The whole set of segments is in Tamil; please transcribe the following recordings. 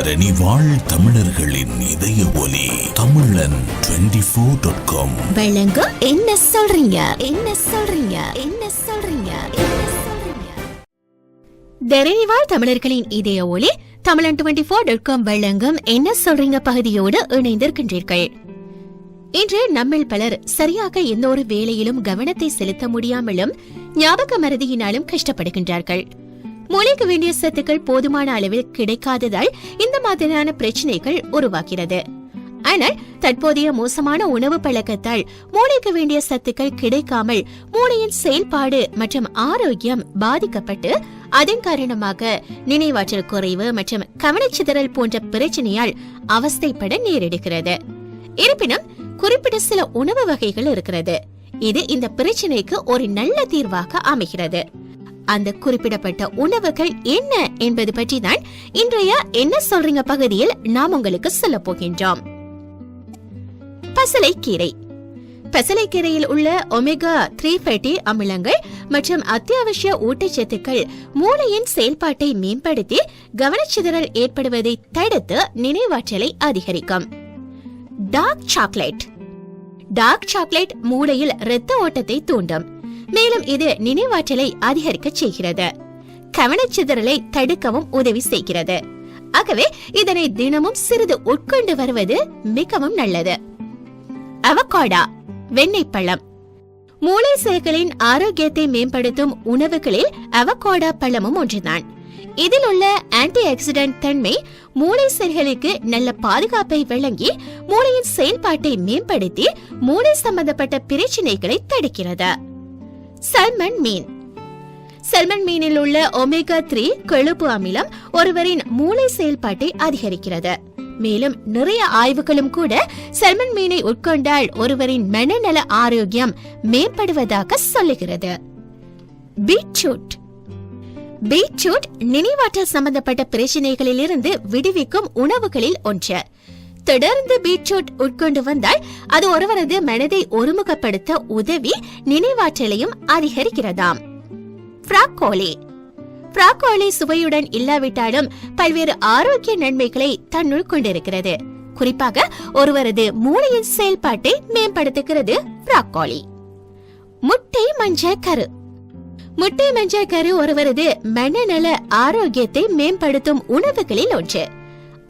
தரணி வாழ் தமிழர்களின் இதய ஒலி தமிழன் டுவெண்டி ஃபோர் டாட் காம் வழங்கும் என்ன சொல்றீங்க? என்ன சொல்றீங்க? என்ன சொல்றீங்க? என்ன சொல்றீங்க? தரணிவாழ் தமிழர்களின் இதய ஒலி தமிழன் டுவெண்டி ஃபோர் டாட் காம் வழங்கும் என்ன சொல்றீங்க பகுதியோடு இணைந்திருக்கின்றீர்கள். இன்று நம்மில் பலர் சரியாக எந்த ஒரு வேலையிலும் கவனத்தை செலுத்த முடியாமலும் ஞாபக மறதியினாலும் கஷ்டப்படுகின்றார்கள். மூளைக்கு வேண்டிய சத்துக்கள் போதுமான அளவில் கிடைக்காததால் இந்த மாதிரியான பிரச்சனைகள் உருவாகிறது. ஆனால் தற்போதைய மோசமான உணவு பழக்கத்தால் மூளைக்கு வேண்டிய சத்துக்கள் கிடைக்காமல் மூளையின் செயல்பாடு மற்றும் ஆரோக்கியம் பாதிக்கப்பட்டு அதன் காரணமாக நினைவாற்றல் குறைவு மற்றும் கவனச்சிதறல் போன்ற பிரச்சனையால் அவஸ்தைப்பட நேரிடுகிறது. இருப்பினும் குறிப்பிட்ட சில உணவு வகைகள் இருக்கிறது. இது இந்த பிரச்சனைக்கு ஒரு நல்ல தீர்வாக அமைகிறது. அந்த குறிப்பிடப்பட்ட உணவுகள் என்ன என்பது பற்றி தான் இன்றைய என்ன சொல்றீங்க பகுதியில் நாம் உங்களுக்கு சொல்ல போகின்றோம். பசலைக்கீரை. பசலைக்கீரையில் உள்ள ஒமேகா த்ரீ ஃபேட்டி அமிலங்கள் மற்றும் அத்தியாவசிய ஊட்டச்சத்துக்கள் மூளையின் செயல்பாட்டை மேம்படுத்தி கவனச்சிதறல் ஏற்படுவதை தடுத்து நினைவாற்றலை அதிகரிக்கும். Dark chocolate. டார்க் சாக்லேட் மூளையில் இரத்த ஓட்டத்தை தூண்டும். மேலும் இது நினைவாற்றலை அதிகரிக்க செய்கிறது. கவனச்சிதறலை தடுக்கவும் உதவி செய்கிறது. ஆகவே இதனை தினமும் சிறிது உட்கொண்டு வருவது மிகவும் நல்லது. அவகாடா வெண்ணெய் பழம். மூளை செல்களின் ஆரோக்கியத்தை மேம்படுத்தும் உணவுகளில் அவகாடா பழமும் ஒன்றுதான். இதில் உள்ள ஆன்டி ஆக்சிடென்ட் தன்மை மூளை செல்களுக்கு நல்ல பாதுகாப்பை வழங்கி மூளையின் செயல்பாட்டை மேம்படுத்தி மூளை சம்பந்தப்பட்ட பிரச்சனைகளை தடுக்கிறது. சல்மன் மீன். செல்மன் மீனில் உள்ள ஒமேகா த்ரீ கொழுப்பு அமிலம் ஒருவரின் மூளை செயல்பாட்டை அதிகரிக்கிறது. மேலும் நிறைய ஆய்வுகளும் கூட செல்மன் மீனை உட்கொண்டால் ஒருவரின் மனநல ஆரோக்கியம் மேம்படுவதாக சொல்லுகிறது. பீட்ரூட். பீட்ரூட் நினைவாற்றல் சம்பந்தப்பட்ட பிரச்சனைகளிலிருந்து விடுவிக்கும் உணவுகளில் ஒன்று. தொடர்ந்து பீட்ரூட் உட்கொண்டு வந்தால் அது ஒருவரது மனதை ஒருமுகப்படுத்த உதவி நினைவாற்றலையும் அதிகரிக்கிறதாம். பிராக்கோலி பிராக்கோலி சுவையுடன் இல்லாவிட்டாலும் பல்வேறு ஆரோக்கிய நன்மைகளை தன்னுள் கொண்டிருக்கிறது. குறிப்பாக ஒருவரது மூளையின் செயல்பாட்டை மேம்படுத்துகிறது பிராக்கோலி முட்டை மஞ்சள் கரு. முட்டை மஞ்சள் கரு ஒருவரது மனநல ஆரோக்கியத்தை மேம்படுத்தும் உணவுகளில் ஒன்று.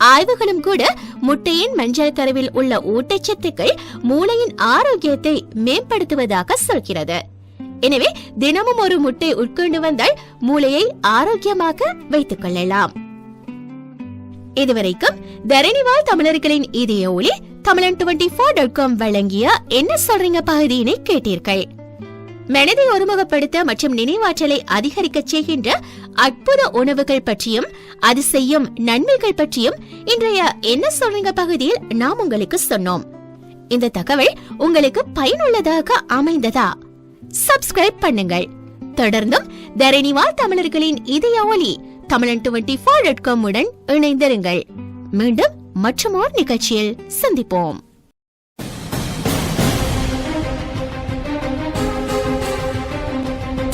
ஆய்வுகளும் கூட முட்டையின் மஞ்சள் கருவில் உள்ள ஊட்டச்சத்துக்கள் மூளையின் ஆரோக்கியத்தை மேம்படுத்துவதாக சொல்கிறது. எனவே தினமும் ஒரு முட்டை உட்கொண்டு வந்தால் மூளையை ஆரோக்கியமாக வைத்துக் கொள்ளலாம். இதுவரைக்கும் தரணிவால் தமிழர்களின் இதய ஒளி தமிழன் டுவெண்டி ஃபோர் டாட் காம் வழங்கிய என்ன சொல்றீங்க பகுதியினை கேட்டீர்கள். மனதை ஒருமுகப்படுத்த மற்றும் நினைவாற்றலை அதிகரிக்க செய்கின்ற அற்புத உணவுகள் பற்றியும் அது செய்யும் நன்மைகள் பற்றியும் இன்றைய என்ன சொல்றீங்க பகுதியில் நாம் உங்களுக்கு சொன்னோம். இந்த தகவல் உங்களுக்கு பயனுள்ளதாக அமைந்ததா? சப்ஸ்கிரைப் பண்ணுங்கள். தொடர்ந்தும் தரணிவால் தமிழர்களின் இதய ஒலி தமிழன் டுவெண்டி ஃபோர் டாட் காம் உடன் இணைந்திருங்கள். மீண்டும் மற்றும் ஒரு நிகழ்ச்சியில் சந்திப்போம்.